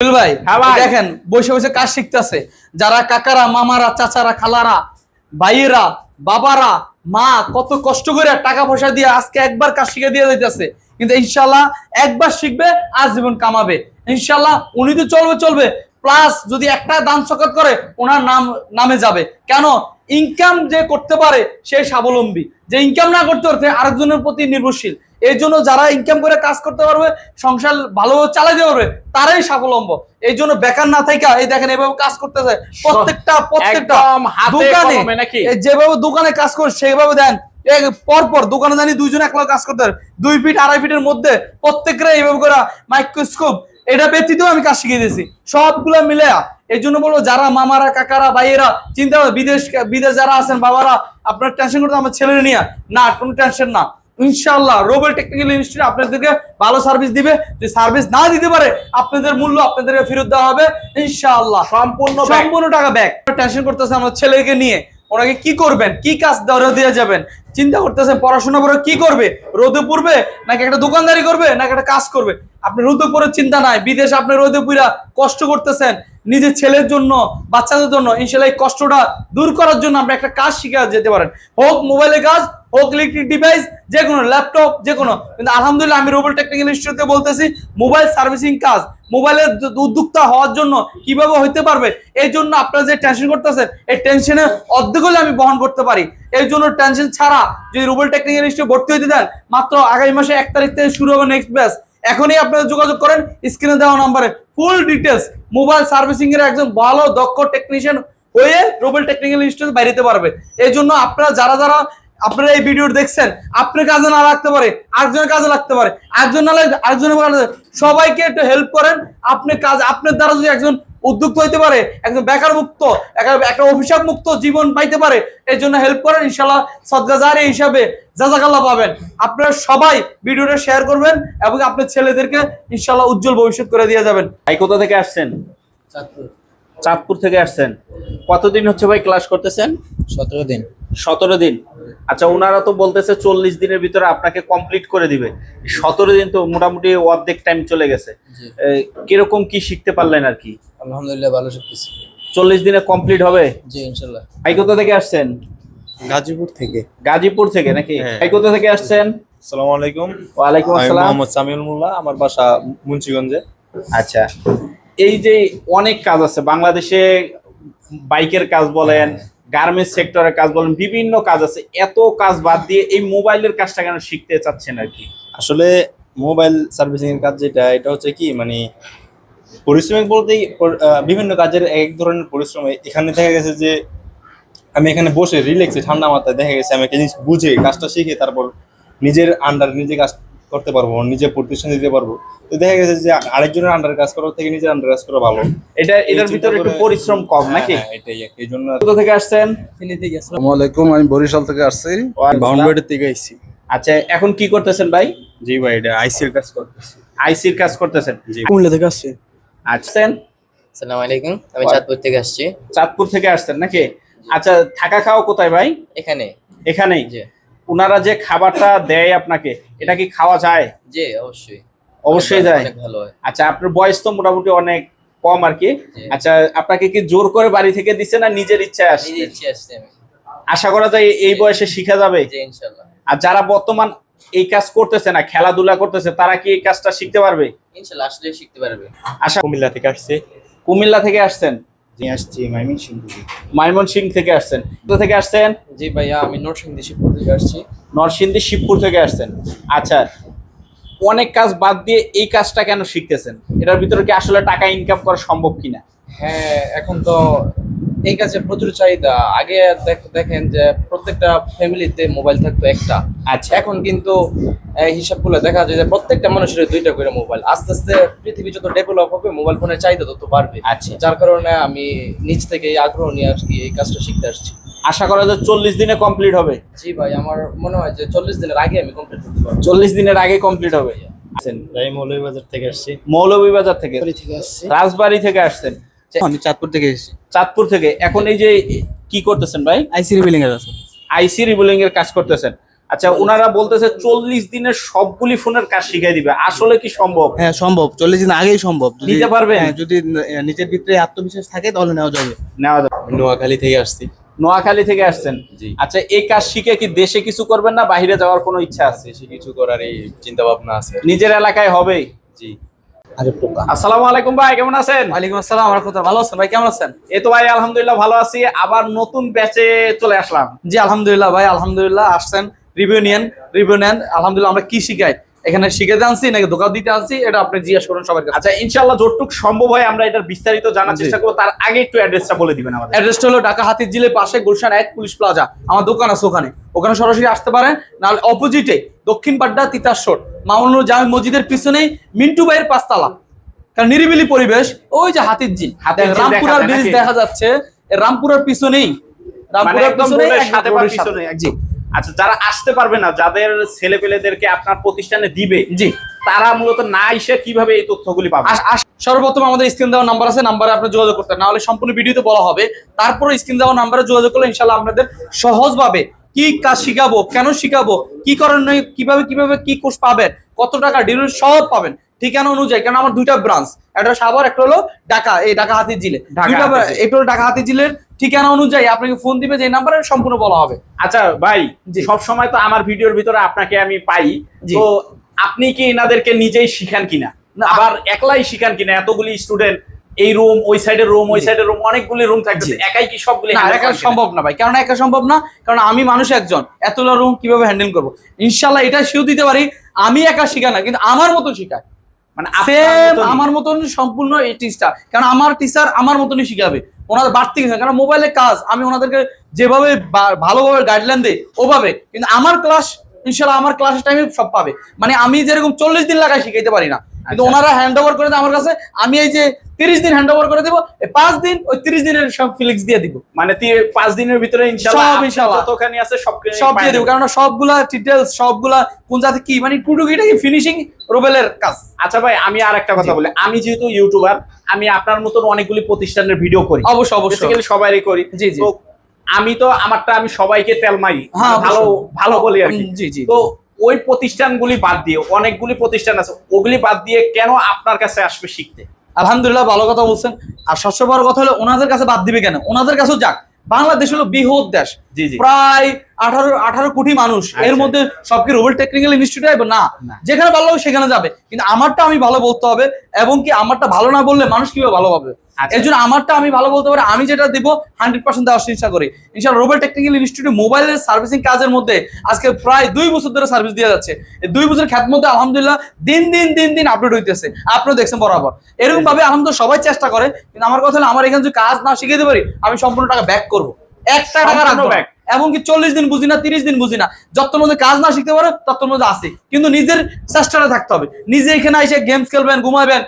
ভাই হ্যাঁ দেখেন বসে বসে কাজ শিখতেছে। যারা কাকারা মামারা চাচারা খালারা ভাইয়েরা বাবারা মা কত কষ্ট করে টাকা পয়সা দিয়ে আজকে একবার কাজ শিখে দিয়ে দিতেছে কিন্তু ইনশাল্লাহ একবার শিখবে আজীবন কামাবে। ইনশাল্লাহ উনি তো চলবে চলবে। প্লাস যদি একটা দান সকাত করে ওনার নাম নামে যাবে। কেন? ইনকাম যে করতে পারে সে স্বাবলম্বী। যে ইনকাম না করতে পারছে আরেকজনের প্রতি নির্ভরশীল। এই জন্য যারা ইনকাম করে কাজ করতে পারবে সংসার ভালোভাবে চালাতে পারবে তারাই স্বাবলম্ব। এই জন্য বেকার না থাকা এই দেখেন এভাবে কাজ করতেছে। প্রত্যেকটা প্রত্যেকটা দোকানে যেভাবে দোকানে কাজ করে সেভাবে দেন। এক পর পর দোকানে জানি দুইজন একলা কাজ করতে পারে। দুই ফিট আড়াই ফিটের মধ্যে প্রত্যেকরা এইভাবে করে মাইক্রোস্কোপ এটা ব্যতীত আমি কাজ শিখিয়ে দিয়েছি। সবগুলো মিলে এই জন্য বলব যারা মামারা কাকারা ভাইয়েরা চিন্তা বিদেশ বিদেশ যারা আছেন বাবারা আপনার টেনশন করতে আমার ছেলে নিয়ে। না কোনো টেনশন না। ইনশাআল্লাহ রোবেল টেকনিক্যাল ইনস্টিটিউট আপনাদেরকে ভালো সার্ভিস দিবে। যদি সার্ভিস না দিতে পারে আপনাদের মূল্য আপনাদেরকে ফেরত দেওয়া হবে ইনশাআল্লাহ। সম্পূর্ণ সম্পূর্ণ টাকা ব্যাক টেনশন করতেছে আমার ছেলেকে নিয়ে। ওনাকে কি করবেন? কি কাজ দেওয়া দিয়ে যাবেন? চিন্তা করতেছেন পড়াশোনা করে কি করবে? রোদে পড়বে নাকি একটা দোকানদারি করবে নাকি একটা কাজ করবে? আপনি রোদে পড়ে চিন্তা নাই। বিদেশে আপনি রোদে পুরা কষ্ট করতেছেন। নিজের ছেলের জন্য, বাচ্চাদের জন্য ইনশাল্লাহ এই কষ্টটা দূর করার জন্য আপনি একটা কাজ শিখে যেতে পারেন। হোক মোবাইলের কাজ, হোক ইলেকট্রিক ডিভাইস যে কোনো ল্যাপটপ যে কোনো। কিন্তু আলহামদুলিল্লাহ আমি রোবল টেকনিক্যাল ইনস্টিটিউটে বলতেছি মোবাইল সার্ভিসিং কাজ মোবাইলের উদ্যোক্তা হওয়ার জন্য কীভাবে হইতে পারবে, এই জন্য আপনারা যে টেনশন করতেছেন, এই টেনশনে অর্ধেক হলে আমি বহন করতে পারি। এই জন্য টেনশন ছাড়া যদি রুবেল টেকনিক্যাল ইনস্টিটিউট ভর্তি হইতে দেন, মাত্র আগামী মাসে এক তারিখ থেকে শুরু হবে নেক্সট ব্যাচ এখনই আপনারা যোগাযোগ করেন স্ক্রিনে দেওয়া নাম্বারে। ফুল ডিটেলস মোবাইল সার্ভিসিং এর একজন ভালো, দক্ষ টেকনিশিয়ান হয়ে রুবেল টেকনিক্যাল ইনস্টিটিউট বাইরেতে পারবে। এই জন্য আপনারা যারা যারা আপনারা এই ভিডিও দেখছেন, আপনার কাজে না লাগতে পারে, আরেকজনের কাজে লাগতে পারে। একজন না লাগে আরেকজনের কাজে সবাইকে একটু হেল্প করেন। আপনি কাজ, আপনার দ্বারা যদি একজন উদ্যোক্তা হইতে পারে একজন বেকার মুক্ত একটা- একটা অভিশাপ মুক্ত জীবন পাইতে পারে এই জন্য হেল্প করেন ইনশাল্লাহ সদগাজারি হিসাবে জাজাকাল্লাহ পাবেন। আপনারা সবাই ভিডিওটা শেয়ার করবেন এবং আপনার ছেলেদেরকে ইনশাল্লাহ উজ্জ্বল ভবিষ্যৎ করে দিয়ে যাবেন। ভাই কোথা থেকে আসছেন? চাঁদপুর। থেকে আসছেন। কতদিন হচ্ছে ভাই ক্লাস করতেছেন? সতেরো দিন। সতেরো দিন। আচ্ছা ওনারা তো বলতেছে চল্লিশ দিনের ভিতরে আপনাকে কমপ্লিট করে দিবে। সতেরো দিন তো মোটামুটি অর্ধেক টাইম চলে গেছে। কীরকম কি শিখতে পারলেন আর কি? আলহামদুলিল্লাহ ভালো শিখতেছি চল্লিশ দিনে কমপ্লিট হবে? জি ইনশাল্লাহ। ভাই কোথা থেকে আসছেন? গাজীপুর থেকে। গাজীপুর থেকে নাকি? হ্যাঁ। ভাই কোথা থেকে আসছেন? আসসালামু আলাইকুম। ওয়ালাইকুম আসসালাম। মোহাম্মদ সামিউল মোল্লা আমার বাসা মুন্সিগঞ্জে। আচ্ছা। এই যে অনেক কাজ আছে বাংলাদেশে বাইকের কাজ বলেন গার্মেন্টস সেক্টরের কাজ বলেন বিভিন্ন কাজ আছে। এত কাজ বাদ দিয়ে এই মোবাইলের কাজটা কেন শিখতে চাচ্ছেন আর কি? আসলে মোবাইল সার্ভিসিং এর কাজ যেটা এটা হচ্ছে কি মানে পরিশ্রমিক বলতে বিভিন্ন কাজের এক ধরনের পরিশ্রম। এখানে দেখা গেছে যে আমি এখানে বসে রিল্যাক্সে ঠান্ডা মাথায় দেখা গেছে আমি একটা জিনিস বুঝে কাজটা শিখে তারপর নিজের আন্ডার নিজে কাজ করতে পারব নিজে প্রতিষ্ঠান দিতে পারব। তো দেখা গেছে যে আরেকজনের আন্ডার কাজ করার থেকে নিজের আন্ডার কাজ করা ভালো। এটা এটার ভিতরে একটু পরিশ্রম কম হ্যাঁ, নাকি? হ্যাঁ, এটাই এই জন্য কোথা থেকে আসছেন? আসসালামু আলাইকুম আমি বরিশাল থেকে আসছি। বাউন্ডারি থেকে আইছি। আচ্ছা এখন কি করতেছেন ভাই? জি ভাই এটা আইসির কাজ করতেছি। আইসির কাজ করতেছেন। জি। কুমিল্লা থেকে আসছি আসছেন? সালাম আলাইকুম আমি চাঁদপুর থেকে আসছি। চাঁদপুর থেকে আসছেন নাকি? আচ্ছা থাকা খাওয়া কোথায় ভাই? এখানে। এখানেই? যে ওনারা যে খাবারটা দেয় আপনাকে এটা কি খাওয়া যায়? জি অবশ্যই। অবশ্যই যায়। ভালো হয়। আচ্ছা আপনার বয়স তো মোটামুটি অনেক কম আর কি। আচ্ছা আপনাকে কি জোর করে বাড়ি থেকে দিচ্ছে না নিজের ইচ্ছায় আসছে? নিজে ইচ্ছে আসছি আমি। আশা করা যায় এই বয়সে শিখা যাবে? জি ইনশাল্লাহ। আর যারা বর্তমান এই কাজ করতেছে না খেলাধুলা করতেছে তারা কি এই কাজটা শিখতে পারবে? ইনশাল্লাহ আসলে শিখতে পারবে। আশা কুমিল্লা থেকে আসছে। কুমিল্লা থেকে আসছেন? নিয়ে আসছি মাইমিন থেকে। মাইমন থেকে আসছেন। কোথা থেকে আসছেন? জি ভাইয়া আমি নরসিংদী শিবপুর থেকে আসছি। নরসিংদী শিবপুর থেকে আসছেন। আচ্ছা অনেক কাজ বাদ দিয়ে এই কাজটা কেন শিখতেছেন? এটার ভিতরে কি আসলে টাকা ইনকাম করা সম্ভব কিনা? হ্যাঁ এখন তো এই কাজে প্রচুর চাহিদা। আগে দেখেন যে প্রত্যেকটা ফ্যামিলিতে মোবাইল থাকতো একটা। আচ্ছা। এখন কিন্তু এই হিসাবগুলো দেখা যায় যে প্রত্যেকটা মানুষের দুইটা করে মোবাইল আস্তে আস্তে পৃথিবী যত ডেভেলপ হবে মোবাইল ফোনের চাহিদা তত বাড়বে। আচ্ছা। যার কারণে আমি নিজ থেকে এই আগ্রহ নিয়ে আর কি এই কাজটা শিখতে আসছি। আশা করা যায় চল্লিশ দিনে কমপ্লিট হবে। জি ভাই আমার মনে হয় যে চল্লিশ দিনের আগে আমি কমপ্লিট করতে পারব। চল্লিশ দিনের আগে কমপ্লিট হবে। আছেন আমি মৌলভীবাজার থেকে আসছি। মৌলভীবাজার থেকে? থেকে আসছি। রাজবাড়ি থেকে আসছেন? আমি চাঁদপুর থেকে এসেছি। চাঁদপুর থেকে। এখন এই যে কি করতেছেন ভাই? আইসি রিবিলিং এর আইসি রিবুলিং এর কাজ করতেছেন। আচ্ছা ওনারা বলতেছে চল্লিশ দিনের সবগুলি ফোনের কাজ শিখাই দিবে। আসলে কি সম্ভব? হ্যাঁ সম্ভব। চল্লিশ দিন আগেই সম্ভব। নিতে পারবেন? হ্যাঁ, যদি নিজের ভিতরে আত্মবিশ্বাস থাকে তাহলে নেওয়া যাবে। নেওয়া যাবে। নোয়াখালী থেকে আসছি। নোয়াখালী থেকে আসছেন? জি। আচ্ছা এই কাজ শিখে কি দেশে কিছু করবেন না বাইরে যাওয়ার কোনো ইচ্ছা আছে? কিছু করার এই চিন্তা ভাবনা আছে। নিজের এলাকায় হবেই। জি। আসসালামু আলাইকুম ভাই কেমন আছেন? ওয়ালাইকুম আসসালাম রহমতুল্লাহ। ভালো আছেন ভাই কেমন আছেন? এই তো ভাই আলহামদুলিল্লাহ ভালো আছি। আবার নতুন ব্যাচে চলে আসলাম। জি আলহামদুলিল্লাহ ভাই আলহামদুলিল্লাহ। আসছেন রিভিউ নিয়েন রিভিউ নেন। আলহামদুলিল্লাহ আমরা কি শিখাই? এখানে শিখাতে আনছি নাকি দোকান দিতে আনছি এটা আপনি জিজ্ঞেস করুন সবার কাছে। আচ্ছা ইনশাআল্লাহ যতটুকু সম্ভব হয় আমরা এটার বিস্তারিত জানার চেষ্টা করব। তার আগে একটু অ্যাড্রেসটা বলে দিবেন আমাদের। অ্যাড্রেসটা হলো ঢাকা হাতির জিলের পাশে গুলশান এক পুলিশ প্লাজা। আমার দোকান আছে ওখানে। ওখানে সরাসরি আসতে পারেন নাহলে অপোজিটে দক্ষিণ পাড্ডা তিতাসর মামুনুর জামি মসজিদের পিছনেই মিন্টু ভাইয়ের পাঁচতলা। কারণ নিরিবিলি পরিবেশ ওই যে হাতির ঝিল। রামপুরার ব্রিজ দেখা যাচ্ছে রামপুরার পিছনেই। মানে রামপুরার সাথে। পিছনে জি। আচ্ছা যারা আসতে পারবে না যাদের ছেলে পেলেদেরকে আপনার প্রতিষ্ঠানে দিবে জি। তারা মূলত না এসে কীভাবে এই তথ্যগুলি পাবে? সর্বপ্রথম আমাদের স্ক্রিন দেওয়ার নাম্বার আছে নাম্বারে আপনি যোগাযোগ করতে না হলে সম্পূর্ণ ভিডিওতে বলা হবে। তারপরে স্ক্রিন দেওয়ার নাম্বারে যোগাযোগ করলে ইনশাল্লাহ আপনাদের সহজভাবে কি কাজ শিখাবো? কেন শিখাবো? কি করণীয় কীভাবে কীভাবে কি কোর্স পাবেন? কত টাকা ডিউরেশন সব পাবেন। ঠিকানা অনুযায়ী কারণ আমার দুইটা ব্রাঞ্চ একটা সাভার একটা হলো ঢাকা এই ঢাকা হাতির জিলে। এটা হলো ঢাকা হাতির জিলের ঠিকানা অনুযায়ী আপনাকে ফোন দিবে যে নাম্বারে সম্পূর্ণ বলা হবে। আচ্ছা ভাই। সব সময় তো আমার ভিডিওর ভিতরে আপনাকে আমি পাই। তো আপনি কি এনাদেরকে নিজেই শিখান কিনা? না, আবার একলাই শিখান কিনা? এতগুলি স্টুডেন্ট এই রুম ওই সাইডের রুম ওই। সাইডের রুম অনেকগুলি রুম থাকতেছে জি। একাই কি সবগুলি একা সম্ভব না ভাই। কারণ একা সম্ভব না। কারণ আমি মানুষ একজন। এতগুলো রুম কীভাবে হ্যান্ডেল করব? ইনশাল্লাহ এটা শিও দিতে পারি। আমি একা শিখা না কিন্তু আমার মতো শিখায়। মানে আমার মতন সম্পূর্ণ এই টিচার কারণ আমার টিচার আমার মতনই শিখাবে। ওনাদের বাড়তি কিছু। কারণ মোবাইলে কাজ। আমি ওনাদেরকে যেভাবে ভালোভাবে গাইডলাইন দিই ওভাবে। কিন্তু আমার ক্লাস ইনশাল্লাহ আমার ক্লাসের টাইমে সব পাবে মানে আমি যেরকম চল্লিশ দিন লাগাই শিখাইতে পারি না কিন্তু আচ্ছা। ওনারা হ্যান্ড ওভার করে আমার কাছে আমি এই যে তিরিশ দিন হ্যান্ড ওভার করে দেবো পাঁচ দিন ওই তিরিশ দিনের সব ফিলিক্স দিয়ে দিব মানে পাঁচ দিনের ভিতরে সব ইনশাল্লাহ। যতখানি আছে সব সব দিয়ে দেবো কারণ সবগুলা ডিটেলস সবগুলা কোন জাতি কি মানে টুটুকিটা কি ফিনিশিং রোবেলের কাজ আচ্ছা ভাই আমি আর একটা কথা। বলি আমি যেহেতু ইউটিউবার আমি আপনার মতন অনেকগুলি প্রতিষ্ঠানের ভিডিও করি অবশ্যই অবশ্যই সবারই করি জি, জি। আমি তো আমারটা আমি সবাইকে তেল মারি হ্যাঁ, ভালো ভালো বলি আর কি। তো ওই প্রতিষ্ঠানগুলি বাদ দিয়ে অনেকগুলি প্রতিষ্ঠান আছে ওগুলি বাদ দিয়ে কেন আপনার কাছে আসবে শিখতে? আলহামদুলিল্লাহ ভালো কথা বলছেন। আর সবচেয়ে বড় কথা হলো ওনাদের কাছে বাদ দিবে কেন? ওনাদের কাছেও যাক। বাংলাদেশ হলো বৃহৎ দেশ। প্রায় আঠারো আঠারো কোটি মানুষ। এর আচ্ছা। মধ্যে সব কি রোবেল টেকনিক্যাল ইনস্টিটিউট না। না। যেখানে ভালো হবে সেখানে যাবে। কিন্তু আমারটা আমি ভালো বলতে হবে এবং কি আমারটা ভালো না বললে মানুষ কীভাবে ভালো পাবে আচ্ছা। এর জন্য আমারটা আমি ভালো বলতে পারি আমি যেটা দিব হান্ড্রেড পার্সেন্ট দেওয়ার চেষ্টা করি। ইনশাল্লাহ রোবেল টেকনিক্যাল ইনস্টিটিউট মোবাইলের সার্ভিসিং কাজের মধ্যে আজকে প্রায় দুই বছর ধরে সার্ভিস দিয়ে যাচ্ছে। এই দুই বছর খ্যাত মধ্যে আলহামদুলিল্লাহ দিন দিন দিন দিন আপডেট হইতেছে। আপনিও দেখছেন বরাবর। এরকম ভাবে আলহামদুলিল্লাহ সবাই চেষ্টা করে কিন্তু আমার কথা হলো আমার এখানে যদি কাজ না শিখে দিতে পারি আমি সম্পূর্ণ টাকা ব্যাক করব। একটা টাকা রাখব। এমনকি চল্লিশ দিন বুঝি না তিরিশ দিন বুঝি না। যতর মধ্যে কাজ না শিখতে পারো ততর মধ্যে আসে। কিন্তু নিজের চেষ্টাটা থাকতে হবে। নিজে এখানে এসে গেমস খেলবেন ঘুমাবেন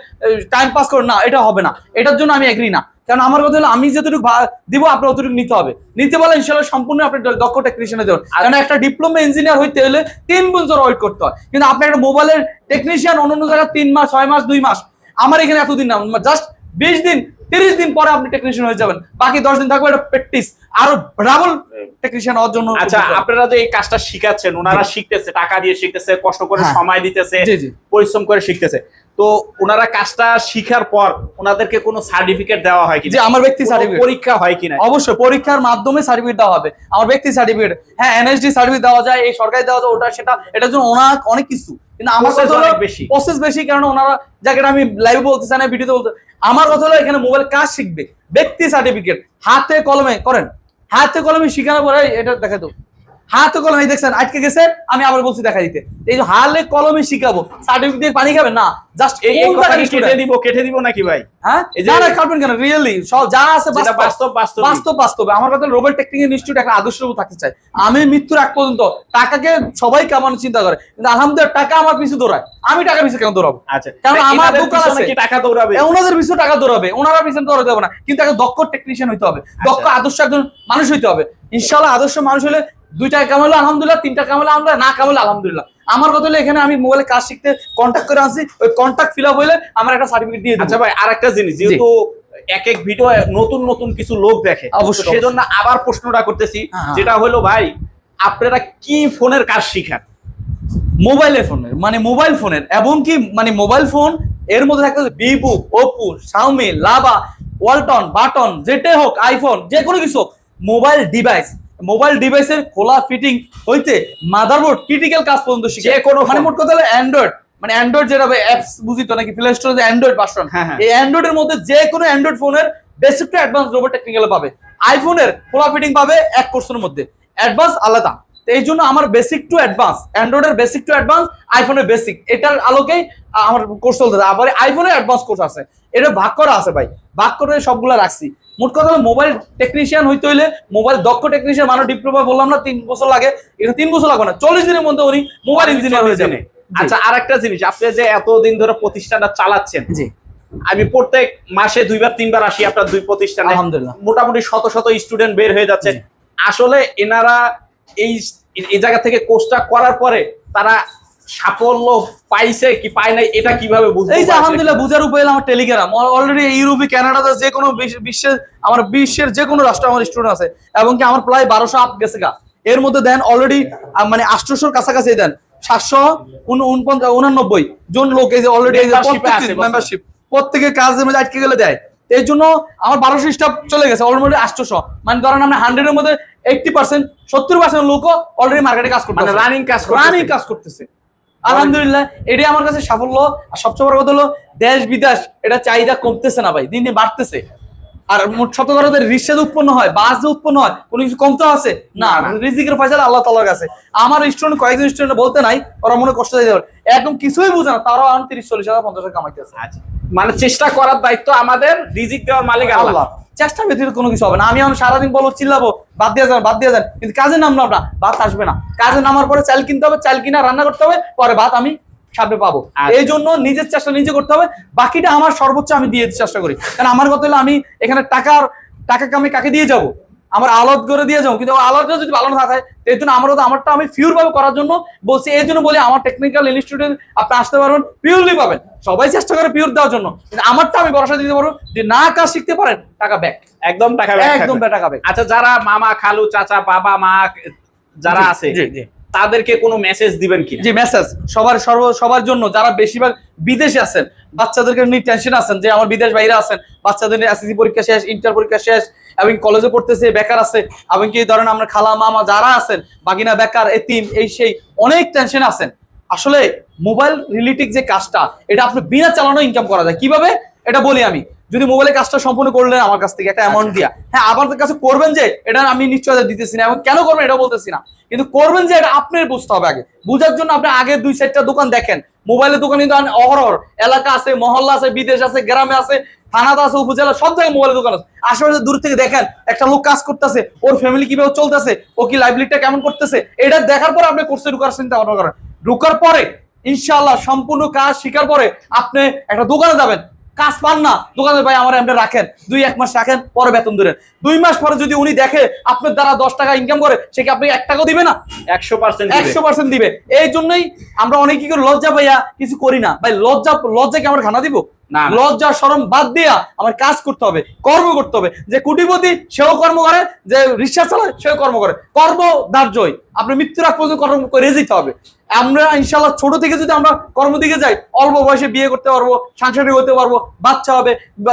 টাইম পাস করবেন না এটা হবে না। এটার জন্য আমি এগ্রি না। কারণ আমার কথা হলো আমি যতটুকু দিব আপনার অতটুকু নিতে হবে। নিতে পারলে ইনশাল্লাহ সম্পূর্ণ আপনি দক্ষ টেকনিশিয়ানে দেবেন। কারণ একটা ডিপ্লোমা ইঞ্জিনিয়ার হইতে হলে তিন বছর ওয়েট করতে হয়। কিন্তু আপনি একটা মোবাইলের টেকনিশিয়ান অন্য অন্য জায়গায় তিন মাস ছয় মাস দুই মাস। আমার এখানে এতদিন না জাস্ট বিশ দিন তিরিশ দিন পরে আপনি টেকনিশিয়ান হয়ে যাবেন। বাকি দশ দিন থাকবে এটা প্র্যাকটিস আরও ডাবল টেকনিশিয়ান হওয়ার জন্য আচ্ছা আপনারা যে এই কাজটা শিখাচ্ছেন ওনারা শিখতেছে টাকা দিয়ে শিখতেছে কষ্ট করে হ্যাঁ। সময় দিতেছে। পরিশ্রম করে শিখতেছে। তো ওনারা কাজটা শিখার পর ওনাদেরকে কোনো সার্টিফিকেট দেওয়া হয় যে কিনা আমার ব্যক্তি সার্টিফিকেট পরীক্ষা হয় কিনা? অবশ্যই পরীক্ষার মাধ্যমে সার্টিফিকেট দেওয়া হবে। আমার ব্যক্তি সার্টিফিকেট হ্যাঁ এনএসডি সার্টিফিকেট দেওয়া যায় এই সরকারি দেওয়া যায় ওটা সেটা এটার জন্য ওনার অনেক কিছু। কিন্তু আমার কথা হলো বেশি। প্রসেস বেশি কারণ ওনারা যাকে আমি লাইভ বলতে চাই না ভিডিওতে বলতে আমার কথা হলো এখানে মোবাইল কাজ শিখবে। ব্যক্তি সার্টিফিকেট হাতে কলমে করেন। হাতে কলমে শিখানো পরে এটা দেখা তো হাতে কলমে দেখছেন আটকে গেছে আমি আবার বলছি দেখা দিতে। এই যে হালে কলমে শিখাবো সার্টিফিকেট দিয়ে পানি খাবেন? না জাস্ট এই কেটে দিব কেটে দিব নাকি ভাই? হ্যাঁ? এই যে- না না কাটবেন কেন? রিয়েলি সব যা আছে বাস্তব। বাস্তব বাস্তব বাস্তব। আমার কথা রোবেল টেকনিক্যাল ইনস্টিটিউট একটা আদর্শ রূপ থাকতে চাই আমি মৃত্যুর আগ পর্যন্ত টাকাকে সবাই কামানোর চিন্তা করে কিন্তু আলহামদুলিল্লাহ টাকা আমার পিছু দৌড়ায়। আমি টাকা পিছু কেন দৌড়াবো? আচ্ছা কারণ আমার দোকান আছে। কি টাকা দৌড়াবে? ওনাদের পিছু টাকা দৌড়াবে। ওনারা পিছনে দৌড়াতে হবে না। কিন্তু একটা দক্ষ টেকনিশিয়ান হইতে হবে। দক্ষ আদর্শ একজন মানুষ হইতে হবে। ইনশাল্লাহ আদর্শ মানুষ হলে দুই টাকা কামালো আলহামদুলিল্লাহ তিনটা কামালো আমরা না কামালো আলহামদুলিল্লাহ। আমার কথা হলো এখানে আমি মোবাইলে কাজ শিখতে কন্ট্যাক্ট করে আসি ওই কন্ট্যাক্ট ফিল আপ হলে আমার একটা সার্টিফিকেট দিয়ে আচ্ছা ভাই আরেকটা জিনিস যেহেতু এক এক ভিডিও নতুন নতুন কিছু লোক দেখে অবশ্যই, সেজন্য আবার প্রশ্নটা করতেছি হ্যাঁ, হ্যাঁ। যেটা হলো ভাই আপনারা কি ফোনের কাজ শিখান? মোবাইলের ফোনের মানে মোবাইল ফোনের এবং কি মানে মোবাইল ফোন এর মধ্যে থাকতে হবে Vivo Oppo Xiaomi Lava Walton button যেটাই হোক আইফোন যে কোনো কিছু হোক মোবাইল ডিভাইস মোবাইল ডিভাইসের খোলা ফিটিং হইতে মাদারবোর্ড ক্রিটিক্যাল কাজ পর্যন্ত শিখে। কোন মানে মোট কথা হলো অ্যান্ড্রয়েড মানে অ্যান্ড্রয়েড যেটা অ্যাপস বুঝিত নাকি? প্লে স্টোরে যে অ্যান্ড্রয়েড ভার্সন হ্যাঁ, হ্যাঁ। এই অ্যান্ড্রয়েডের মধ্যে যে কোনো অ্যান্ড্রয়েড ফোনের basic to advance robot technical পাবে। আইফোনের খোলা ফিটিং পাবে এক কোর্সের মধ্যে। অ্যাডভান্স আলাদা। এই জন্য আমার বেসিক টু অ্যাডভান্স অ্যান্ড্রয়েডের বেসিক টু অ্যাডভান্স আইফোনের বেসিক এটার আলোকেই আমার কোর্স চলতেছে। আবার আইফোনের অ্যাডভান্স কোর্স আছে। এটা ভাগ করা আছে ভাই। ভাগ করে সবগুলো রাখছি। মোট কথা হলো মোবাইল টেকনিশিয়ান হইতে হইলে মোবাইল দক্ষ টেকনিশিয়ান মানে ডিপ্লোমা বললাম না তিন বছর লাগে। এটা তিন বছর লাগবে না। চল্লিশ দিনের মধ্যে উনি মোবাইল ইঞ্জিনিয়ার হয়ে যাবে। আচ্ছা আর একটা জিনিস। আপনি যে এতদিন ধরে প্রতিষ্ঠানটা চালাচ্ছেন জি। আমি প্রত্যেক মাসে দুইবার তিনবার আসি আপনার দুই প্রতিষ্ঠানে। আলহামদুলিল্লাহ। মোটামুটি শত শত স্টুডেন্ট বের হয়ে যাচ্ছে। আসলে এনারা এই এই জায়গা থেকে কোর্সটা করার পরে তারা সাফল্য পাইছে কি পায় নাই এটা কীভাবে বুঝব এই যে আলহামদুলিল্লাহ বুঝার উপায় হলো আমার টেলিগ্রাম অলরেডি ইউরোপে কানাডাতে যে কোনো বিশ্বের আমার বিশ্বের যে কোনো রাষ্ট্রে আমার স্টুডেন্ট আছে। এবং কি আমার প্রায় বারোশো আপ গেছে গা। এর মধ্যে দেন অলরেডি মানে আটশোশোর কাছাকাছি দেন। সাতশো উনপঞ্চাশ জন লোক এই যে অলরেডি। মেম্বারশিপ প্রত্যেকের কাজের মধ্যে আটকে গেলে দেয়। এই জন্য আমার বারোশো স্টাফ চলে গেছে অলরেডি আটশোশো। মানে ধরেন আমরা হান্ড্রেডের মধ্যে এইটটি পার্সেন্ট সত্তর পার্সেন্ট লোকও অলরেডি মার্কেটে কাজ করতে মানে রানিং কাজ রানিং কাজ করতেছে। আলহামদুলিল্লাহ এটাই আমার কাছে সাফল্য। আর সবচেয়ে বড় কথা হলো দেশ বিদেশ এটা চাহিদা কমতেছে না ভাই দিন দিন বাড়তেছে। আর মোট সত্য কথা রিক্সা উৎপন্ন হয় বাস যে উৎপন্ন হয় কোনো কিছু কমতে আছে? না রিজিকের ফয়সালা আল্লাহ তালার কাছে। আমার স্টুডেন্ট কয়েকজন স্টুডেন্ট বলতে নাই ওরা মনে কষ্ট দিতে পারে একদম কিছুই বুঝে না তারাও আন তিরিশ চল্লিশ হাজার পঞ্চাশ হাজার কামাইতেছে মানে চেষ্টা করার দায়িত্ব আমাদের রিজিক দেওয়ার মালিক আল্লাহ। চেষ্টা ব্যতীত কোনো কিছু হবে না। আমি এখন সারাদিন বলব চিল্লাবো বাদ দিয়ে যান বাদ দিয়ে যান। কিন্তু কাজে নামলাম না ভাত আসবে না। কাজে নামার পরে চাল কিনতে হবে চাল কিনা রান্না করতে হবে পরে ভাত আমি সামনে পাবো। আচ্ছা। এই জন্য নিজের চেষ্টা নিজে করতে হবে। বাকিটা আমার সর্বোচ্চ আমি দিয়ে চেষ্টা করি। কারণ আমার কথা হলো আমি এখানে টাকার টাকাকে আমি কাকে দিয়ে যাব? আমার আলাদ করে দিয়ে যাব। কিন্তু আলাদা যদি ভালো না থাকে এই জন্য আমারও তো আমারটা আমি পিওর ভাবে করার জন্য বলছি। এই জন্য বলি আমার টেকনিক্যাল ইনস্টিটিউটে আপনি আসতে পারবেন পিওরলি পাবেন। সবাই চেষ্টা করে পিওর দেওয়ার জন্য। কিন্তু আমারটা আমি ভরসা দিতে পারব যে না কাজ শিখতে পারেন টাকা ব্যাক একদম টাকা ব্যাক একদম। টাকা ব্যাক আচ্ছা যারা মামা খালু চাচা বাবা মা যারা আছে জি জি। তাদেরকে কোনো মেসেজ দিবেন কি জি মেসেজ সবার সর্ব, সবার জন্য যারা বেশিরভাগ বিদেশে আছেন, বাচ্চাদেরকে নিয়ে টেনশন আছেন যে আমার বিদেশ বাইরে আছেন, বাচ্চাদের এসএসসি পরীক্ষা শেষ ইন্টার পরীক্ষা শেষ, এবং কলেজে পড়তেছে, বেকার আছে, এবং কি ধরেন আমরা খালা মামা যারা আছেন, বাগিনা বেকার, এতিম, এই সেই, অনেক টেনশন আছেন। আসলে মোবাইল রিলেটিভ যে কাজটা, এটা আপনি বিনা চালানো ইনকাম করা যায়। কীভাবে? এটা বলি আমি। যদি মোবাইলের কাজটা সম্পূর্ণ করলেন আমার কাছ থেকে একটা অ্যামাউন্ট দিয়া। হ্যাঁ আপনাদের কাছে করবেন যে এটা আমি নিশ্চয়তা দিতেছি না। এবং কেন করবেন এটা বলতেছি না। কিন্তু করবেন যে এটা আপনার বুঝতে হবে আগে। বুঝার জন্য আপনি আগে দুই চারটা দোকান দেখেন। মোবাইলের দোকান কিন্তু অনেক অহরহ। এলাকা আছে মহল্লা আছে বিদেশ আছে গ্রামে আছে থানাতে আছে উপজেলা সব জায়গায় মোবাইলের দোকান আছে। আশেপাশে দূর থেকে দেখেন একটা লোক কাজ করতেছে ওর ফ্যামিলি কীভাবে চলতেছে ও কি লাইভলিটা কেমন করতেছে এটা দেখার পর আপনি কোর্সে ঢুকার চিন্তা ভাবনা করেন। ঢুকার পরে ইনশাআল্লাহ সম্পূর্ণ কাজ শিকার পরে আপনি একটা দোকানে যাবেন। কাজ পান না দোকানে ভাই আমার এমনি রাখেন। দুই এক মাস রাখেন পরে বেতন ধরেন দুই মাস পরে যদি উনি দেখে আপনার দ্বারা দশ টাকা ইনকাম করে সে কি আপনি এক টাকাও দিবে না? একশো পার্সেন্ট একশো পার্সেন্ট দিবে। এই জন্যই আমরা অনেক কি করে লজ্জা ভাইয়া কিছু করি না। ভাই লজ্জা লজ্জা কি আমরা খানা দিব। লজ্জা সরম বাদ দিয়া আমার কাজ করতে হবে, কর্ম করতে হবে। যে কুটিপতি সেও কর্ম করে, যে রিক্সা চালায় সেও কর্ম করে। কর্ম দার্যই। আপনি মৃত্যুর আগ পর্যন্ত কর্ম করে যেতে হবে। আমরা ইনশাল্লাহ ছোট থেকে যদি আমরা কর্ম দিকে যাই, অল্প বয়সে বিয়ে করতে পারব, সাংসারিক হতে পারব, বাচ্চা হবে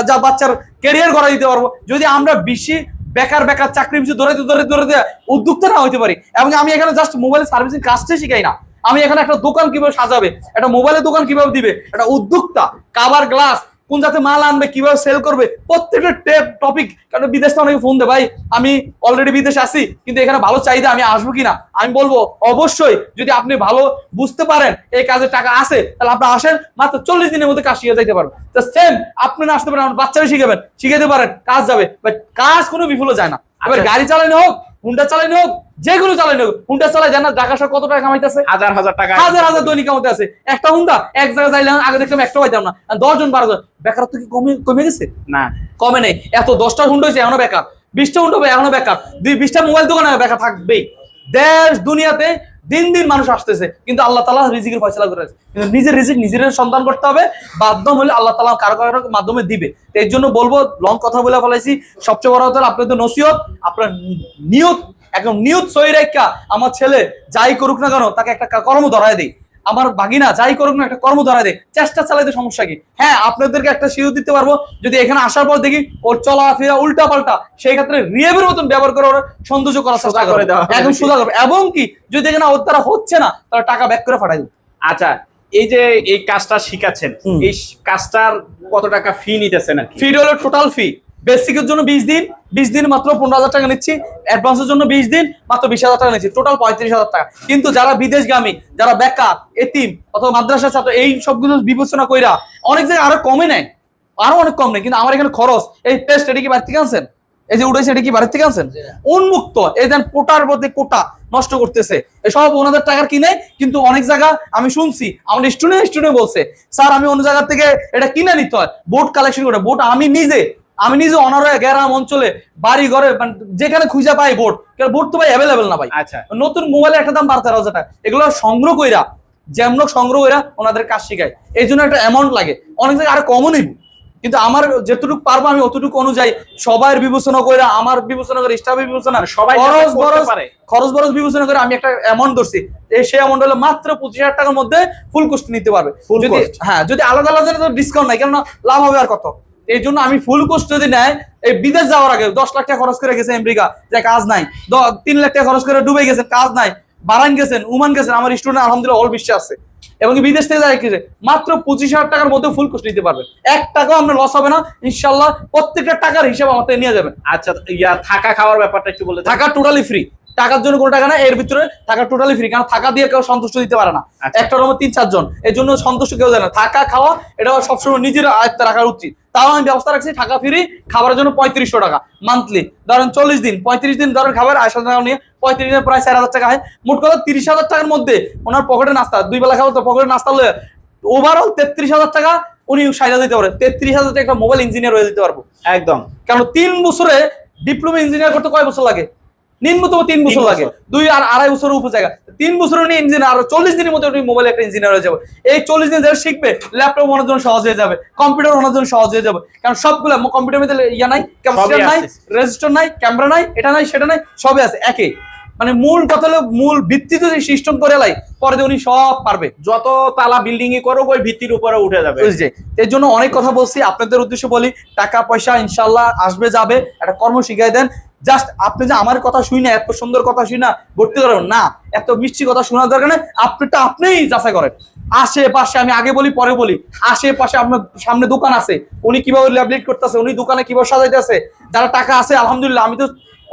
যা বাচ্চার কেরিয়ার করা দিতে পারব, যদি আমরা বেশি বেকার বেকার চাকরি পিছু দৌড়াইতে দৌড়াইতে দৌড়াইতে উদ্যোক্তা না হতে পারি, এবং আমি এখানে জাস্ট মোবাইল সার্ভিসিং কাজটাই শিখাই না। আমি এখানে একটা দোকান কীভাবে সাজাবে? একটা মোবাইলের দোকান কীভাবে দিবে? একটা উদ্যোক্তা কাবার গ্লাস কোন জাতে মাল আনবে কীভাবে সেল করবে? প্রত্যেকটা টেপ টপিক কারণ বিদেশ থেকে অনেকে ফোন দেয়? ভাই আমি অলরেডি বিদেশে আছি কিন্তু এখানে ভালো চাহিদা আমি আসব কিনা? আমি বলব অবশ্যই যদি আপনি ভালো বুঝতে পারেন এই কাজে টাকা আছে তাহলে আপনি আসেন মাত্র চল্লিশ দিনের মধ্যে কাজ শিখে যাইতে পারবেন। তো সেম আপনি না আসতে পারেন আমার বাচ্চারা শিখাবেন শিখাতে পারেন কাজ যাবে বাট কাজ কোনো বিফলে যায় না। এবার আচ্ছা। গাড়ি চালানো হোক হুন্ডা চালাই হোক যে কোনো চালানো হোক হুন্ডা চালাই জানা ঢাকা শহর কত টাকা কামাইতেছে? হাজার হাজার টাকা হাজার হাজার দৈনিক কামাইতে আছে। একটা হুন্ডা এক জায়গায় যাইলাম আগে দেখলাম একটা পাইতাম না। দশ জন বারো জন। বেকারত্ব কি কমে কমে গেছে? না। কমে নেই। এত দশটা হুন্ডা হয়েছে এখনও বেকার। বিশটা হুন্ডা এখনও বেকার। দুই বিশটা মোবাইল দোকানে বেকার থাকবেই। দেশ দুনিয়াতে দিন দিন মানুষ আসতেছে, কিন্তু আল্লাহ তালা রিজিকের ফয়সলা করে। কিন্তু নিজের রিজিক নিজের সন্তান করতে হবে, বাধ্য হলে আল্লাহ তালা কারও কারও মাধ্যমে দিবে। তো এর জন্য বলব লং কথা বলে ফেলাইছি। সবচেয়ে বড় কথা আপনাদের নসিহত, আপনার নিয়ত, একদম নিয়ত সহি আমার ছেলে যাই করুক না কেন, তাকে একটা কর্ম ধরায় দিই। আমার বাগিনা যাই করুক না একটা কর্ম ধরায় দেয় চেষ্টা চালাইতে সমস্যা কি? হ্যাঁ আপনাদেরকে একটা শিরু দিতে পারব। যদি এখানে আসার পর দেখি ওর চলাফেরা উল্টা পাল্টা সেই ক্ষেত্রে রিয়েবের মতন ব্যবহার করে ওরা সৌন্দর্য করার চেষ্টা করে একদম? সোজা করবে। এবং কি যদি এখানে ওর দ্বারা হচ্ছে না তাহলে টাকা ব্যাক করে ফাটাই আচ্ছা এই যে এই কাজটা শিখাচ্ছেন এই কাজটার কত টাকা ফি নিতেছেন ফি হলো টোটাল ফি বেসিকের জন্য বিশ দিন বিশ দিন মাত্র পনেরো হাজার টাকা নিচ্ছি। অ্যাডভান্সের জন্য বিশ দিন মাত্র বিশ হাজার টাকা নিচ্ছি। টোটাল পঁয়ত্রিশ হাজার টাকা। কিন্তু যারা বিদেশগামী যারা বেকার এতিম অথবা মাদ্রাসা ছাত্র এই সবগুলো বিবেচনা কইরা অনেক জায়গায় আরও কমে নেয়। আরও অনেক কম নেই কিন্তু আমার এখানে খরচ এই পেস্ট এটা কি বাড়ি থেকে আনছেন? এই যে উঠেছে এটা কি বাড়ি থেকে আনছেন? উন্মুক্ত এই দেন কোটার মধ্যে কোটা নষ্ট করতেছে। এসব ওনাদের টাকার কিনে কিন্তু অনেক জায়গা আমি শুনছি আমার স্টুডেন্ট স্টুডেন্ট বলছে স্যার আমি অন্য জায়গা থেকে এটা কিনে নিতে হয়। বোট কালেকশন করে বোট আমি নিজে আমি নিজে অনারয় গ্রাম অঞ্চলে বাড়ি ঘরে মানে যেখানে খুঁজে পাই বোট বোট তো ভাই অ্যাভেলেবেল না ভাই। আচ্ছা। নতুন মোবাইলের একটা দাম বারো তেরো হাজার টাকা। এগুলো সংগ্রহ কইরা যেমন সংগ্রহ কইরা ওনাদের কাজ শিখায়। এই জন্য একটা অ্যামাউন্ট লাগে। অনেক জায়গায় আরও কমও নিব। কিন্তু আমার যতটুকু পারব আমি অতটুকু অনুযায়ী সবার বিবেচনা কইরা আমার বিবেচনা করে স্টাফের বিবেচনা মানে সবাই খরচ বরচ খরচ বরচ বিবেচনা করে আমি একটা অ্যামাউন্ট ধরছি। এই সেই অ্যামাউন্ট হলো মাত্র পঁচিশ হাজার টাকার মধ্যে ফুল কোস্ট নিতে পারবে। যদি হ্যাঁ যদি আলাদা আলাদা ডিসকাউন্ট নাই কেননা লাভ হবে আর কত? এই জন্য আমি ফুল কোস্ট যদি নেয় এই বিদেশ যাওয়ার আগে দশ লাখ টাকা খরচ করে গেছে আমেরিকা যে কাজ নাই। তিন লাখ টাকা খরচ করে ডুবে গেছেন কাজ নাই। বারান গেছেন উমান গেছেন আমার স্টুডেন্ট আলহামদুলিল্লাহ অল বিশ্বে আছে। এবং বিদেশ থেকে যায় গেছে মাত্র পঁচিশ হাজার টাকার মধ্যে ফুল কোস্ট নিতে পারবেন এক টাকাও আপনার লস হবে না ইনশাল্লাহ প্রত্যেকটা টাকার হিসাব থেকে নিয়ে যাবেন। আচ্ছা ইয়া থাকা খাওয়ার ব্যাপারটা একটু বলে। টাকা টোটালি ফ্রি টাকার জন্য কোনো টাকা না এর ভিতরে টাকা টোটালি ফ্রি কারণ থাকা দিয়ে কেউ সন্তুষ্ট দিতে পারে না। আচ্ছা। একটা রুমে তিন চারজন এর জন্য সন্তুষ্ট কেউ দেয় না। থাকা খাওয়া এটা সবসময় নিজের আয়ত্তে রাখা উচিত। তাও আমি ব্যবস্থা রাখছি টাকা ফ্রি খাবারের জন্য পঁয়ত্রিশশো টাকা মান্থলি ধরেন চল্লিশ দিন পঁয়ত্রিশ দিন ধরেন খাবার আড়াইশো টাকা নিয়ে পঁয়ত্রিশ দিনে প্রায় চার হাজার টাকা হয়। মোট কথা তিরিশ হাজার টাকার মধ্যে ওনার পকেটে নাস্তা দুই বেলা খাবার তো পকেটে নাস্তা হলে ওভারঅল তেত্রিশ হাজার টাকা উনি সাইডা দিতে পারে তেত্রিশ হাজার টাকা একটা মোবাইল ইঞ্জিনিয়ার হয়ে যেতে পারব। একদম। কারণ তিন বছরে ডিপ্লোমা ইঞ্জিনিয়ার করতে কয় বছর লাগে? নিম্নতম তিন বছর বছর। লাগে। দুই আর আড়াই বছরের উপর জায়গা। তিন বছর উনি ইঞ্জিনিয়ার আর চল্লিশ দিনের মধ্যে উনি মোবাইল একটা ইঞ্জিনিয়ার হয়ে যাবে। এই চল্লিশ দিন যারা শিখবে ল্যাপটপ ওনার জন্য সহজ হয়ে যাবে কম্পিউটার ওনার জন্য সহজ হয়ে যাবে। কারণ সবগুলো কম্পিউটার মধ্যে ইয়া নাই ক্যাপাসিটার নাই রেজিস্টার নাই ক্যামেরা নাই এটা নাই সেটা নাই সবই আছে একে। মানে মূল কথা হলো মূল ভিত্তি যদি সিস্টেম করে লাই পরে উনি সব পারবে। যত তালা বিল্ডিং এ করো ওই ভিত্তির উপরে উঠে যাবে। বুঝছে এর জন্য অনেক কথা বলছি আপনাদের উদ্দেশ্যে বলি টাকা পয়সা ইনশাল্লাহ আসবে যাবে একটা কর্ম শিখাই দেন। জাস্ট আপনি যে আমার কথা শুই না, এত সুন্দর কথা শুই না, ভর্তি করেন, না। এত মিষ্টি কথা শোনার দরকার নেই আপনারটা আপনিই যাচাই করেন। আশেপাশে আমি আগে বলি, পরে বলি। আশেপাশে আপনার সামনে দোকান আছে, উনি কীভাবে ল্যাবলেট করতেছে, উনি দোকানে কীভাবে সাজাইতেছে, যারা টাকা আছে, আলহামদুলিল্লাহ, আমি তো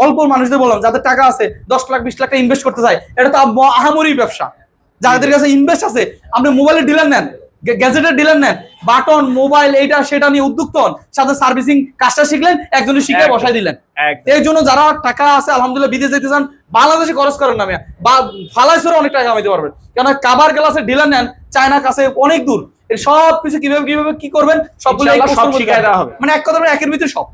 অল্প মানুষদের বললাম, যাদের টাকা আছে, দশ লাখ, বিশ লাখ ইনভেস্ট করতে চাই এটা তো আহামরি ব্যবসা। যাদের কাছে ইনভেস্ট আছে, আপনি মোবাইলের ডিলার নেন। গ্যাজেটের ডিলার নেন বাটন মোবাইল এইটা সেটা নিয়ে উদ্যুক্ত হন। সাথে সার্ভিসিং কাজটা শিখলেন একজনের শিখে বসাই দিলেন। এই জন্য যারা টাকা আছে আলহামদুলিল্লাহ বিদেশ যেতে চান বাংলাদেশে খরচ করেন না। বা ফালাইসরে অনেক টাকা কামাইতে পারবেন। কেন কাবার গ্লাসের ডিলার নেন চায়না কাছে অনেক দূর। সব কিছু কীভাবে কীভাবে কি করবেন সবগুলো। মানে এক কথা একের ভিতরে সব।